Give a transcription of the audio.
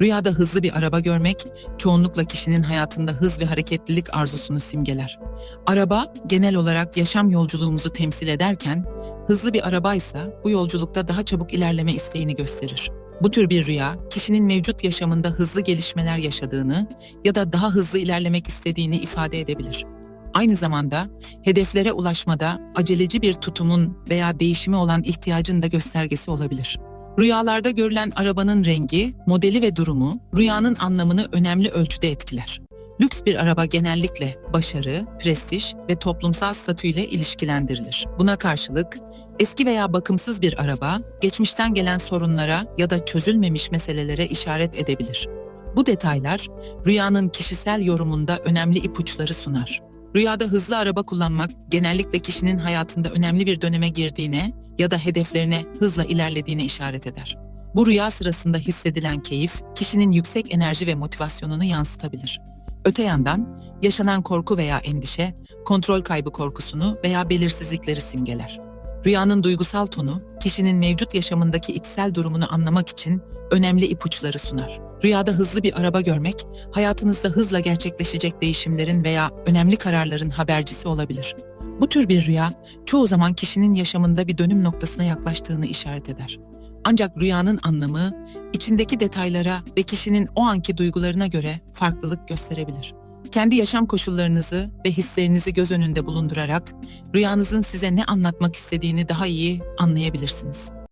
Rüyada hızlı bir araba görmek, çoğunlukla kişinin hayatında hız ve hareketlilik arzusunu simgeler. Araba, genel olarak yaşam yolculuğumuzu temsil ederken, hızlı bir arabaysa bu yolculukta daha çabuk ilerleme isteğini gösterir. Bu tür bir rüya, kişinin mevcut yaşamında hızlı gelişmeler yaşadığını ya da daha hızlı ilerlemek istediğini ifade edebilir. Aynı zamanda hedeflere ulaşmada aceleci bir tutumun veya değişime olan ihtiyacın da göstergesi olabilir. Rüyalarda görülen arabanın rengi, modeli ve durumu rüyanın anlamını önemli ölçüde etkiler. Lüks bir araba genellikle başarı, prestij ve toplumsal statüyle ilişkilendirilir. Buna karşılık eski veya bakımsız bir araba geçmişten gelen sorunlara ya da çözülmemiş meselelere işaret edebilir. Bu detaylar rüyanın kişisel yorumunda önemli ipuçları sunar. Rüyada hızlı araba kullanmak genellikle kişinin hayatında önemli bir döneme girdiğine ya da hedeflerine hızla ilerlediğine işaret eder. Bu rüya sırasında hissedilen keyif, kişinin yüksek enerji ve motivasyonunu yansıtabilir. Öte yandan, yaşanan korku veya endişe, kontrol kaybı korkusunu veya belirsizlikleri simgeler. Rüyanın duygusal tonu, kişinin mevcut yaşamındaki içsel durumunu anlamak için önemli ipuçları sunar. Rüyada hızlı bir araba görmek, hayatınızda hızla gerçekleşecek değişimlerin veya önemli kararların habercisi olabilir. Bu tür bir rüya, çoğu zaman kişinin yaşamında bir dönüm noktasına yaklaştığını işaret eder. Ancak rüyanın anlamı, içindeki detaylara ve kişinin o anki duygularına göre farklılık gösterebilir. Kendi yaşam koşullarınızı ve hislerinizi göz önünde bulundurarak rüyanızın size ne anlatmak istediğini daha iyi anlayabilirsiniz.